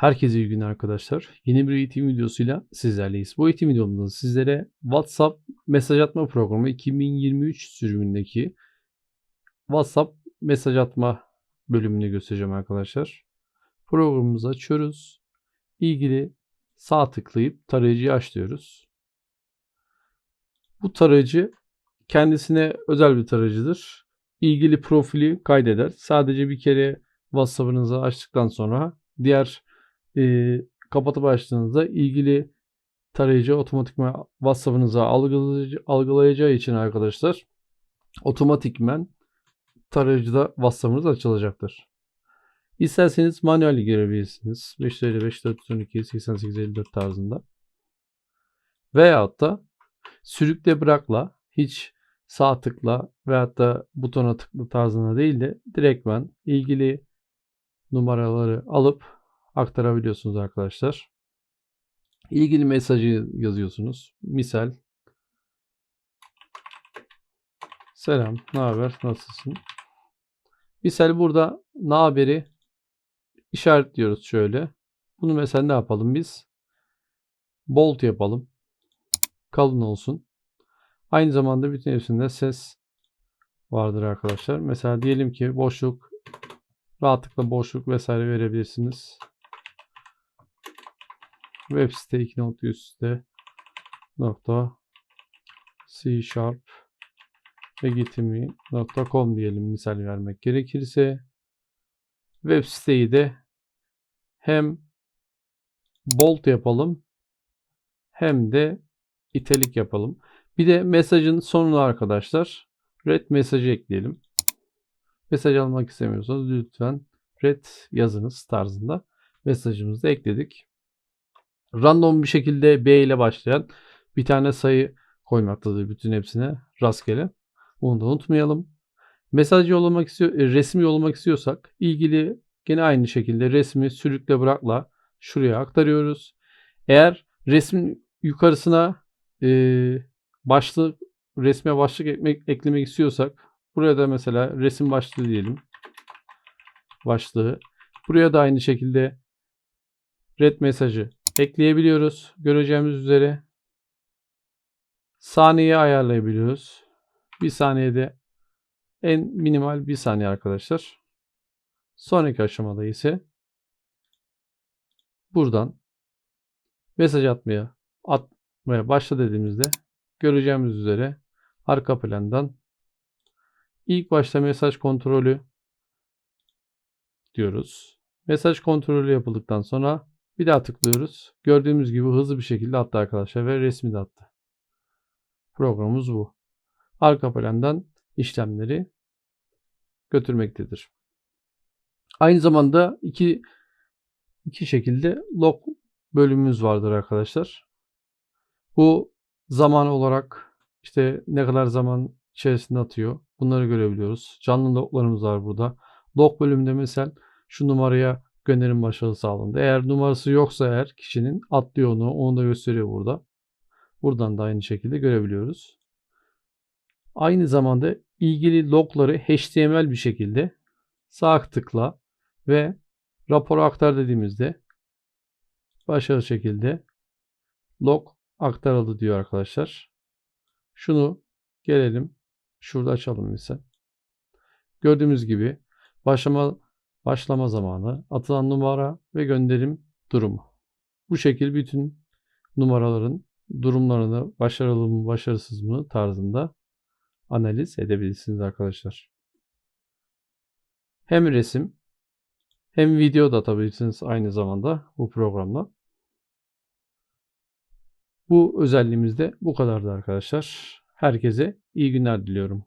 Herkese iyi günler arkadaşlar. Yeni bir eğitim videosuyla sizlerleyiz. Bu eğitim videomda sizlere WhatsApp mesaj atma programı 2023 sürümündeki WhatsApp mesaj atma bölümünü göstereceğim arkadaşlar. Programımızı açıyoruz. İlgili sağ tıklayıp tarayıcıyı aç diyoruz. Bu tarayıcı kendisine özel bir tarayıcıdır. İlgili profili kaydeder. Sadece bir kere WhatsApp'ınızı açtıktan sonra diğer e, kapatıp açtığınızda ilgili tarayıcı otomatikman WhatsApp'ınıza algılayacağı için arkadaşlar otomatikmen tarayıcıda WhatsApp'ınız açılacaktır. İsterseniz manuel girebilirsiniz. 555 412 88 54 tarzında. Veyahut da sürükle bırakla hiç sağ tıkla veyahut da butona tıkla tarzına değil de direktmen ilgili numaraları alıp aktarabiliyorsunuz arkadaşlar. İlgili mesajı yazıyorsunuz. Misal Selam, ne haber, nasılsın? Misal burada ne haberi işaretliyoruz şöyle. Bunu mesela ne yapalım biz? Bold yapalım. Kalın olsun. Aynı zamanda bütün hepsinde ses vardır arkadaşlar. Mesela diyelim ki boşluk rahatlıkla boşluk vesaire verebilirsiniz. Web 2 nokta üstte nokta C sharp legitimi.com diyelim misal vermek gerekirse web siteyi de hem bold yapalım hem de itelik yapalım. Bir de mesajın sonuna arkadaşlar red mesajı ekleyelim. Mesaj almak istemiyorsanız lütfen red yazınız tarzında mesajımızı ekledik. Random bir şekilde B ile başlayan bir tane sayı koymaktadır bütün hepsine rastgele. Onu da unutmayalım. Mesaj yollamak istiyor, e, resim yollamak istiyorsak ilgili gene aynı şekilde resmi sürükle bırakla şuraya aktarıyoruz. Eğer resmin yukarısına e, başlık resme başlık ekmek, eklemek istiyorsak buraya da mesela resim başlığı diyelim. Başlığı. Buraya da aynı şekilde red mesajı ekleyebiliyoruz. Göreceğimiz üzere saniye ayarlayabiliyoruz. Bir saniyede en minimal bir saniye arkadaşlar. Sonraki aşamada ise buradan mesaj atmaya atmaya başla dediğimizde göreceğimiz üzere arka plandan ilk başta mesaj kontrolü diyoruz. Mesaj kontrolü yapıldıktan sonra bir daha tıklıyoruz. Gördüğümüz gibi hızlı bir şekilde attı arkadaşlar ve resmi de attı. Programımız bu. Arka plandan işlemleri götürmektedir. Aynı zamanda iki iki şekilde log bölümümüz vardır arkadaşlar. Bu zaman olarak işte ne kadar zaman içerisinde atıyor. Bunları görebiliyoruz. Canlı loglarımız var burada. Log bölümünde mesela şu numaraya gönderim başarılı sağlandı. Eğer numarası yoksa eğer kişinin atlıyor onu. Onu da gösteriyor burada. Buradan da aynı şekilde görebiliyoruz. Aynı zamanda ilgili logları HTML bir şekilde sağ tıkla ve rapora aktar dediğimizde başarılı şekilde log aktarıldı diyor arkadaşlar. Şunu gelelim şurada açalım mesela. Gördüğümüz gibi başlama başlama zamanı, atılan numara ve gönderim durumu. Bu şekil bütün numaraların durumlarını başarılı mı başarısız mı tarzında analiz edebilirsiniz arkadaşlar. Hem resim hem video da atabilirsiniz aynı zamanda bu programla. Bu özelliğimiz de bu kadardı arkadaşlar. Herkese iyi günler diliyorum.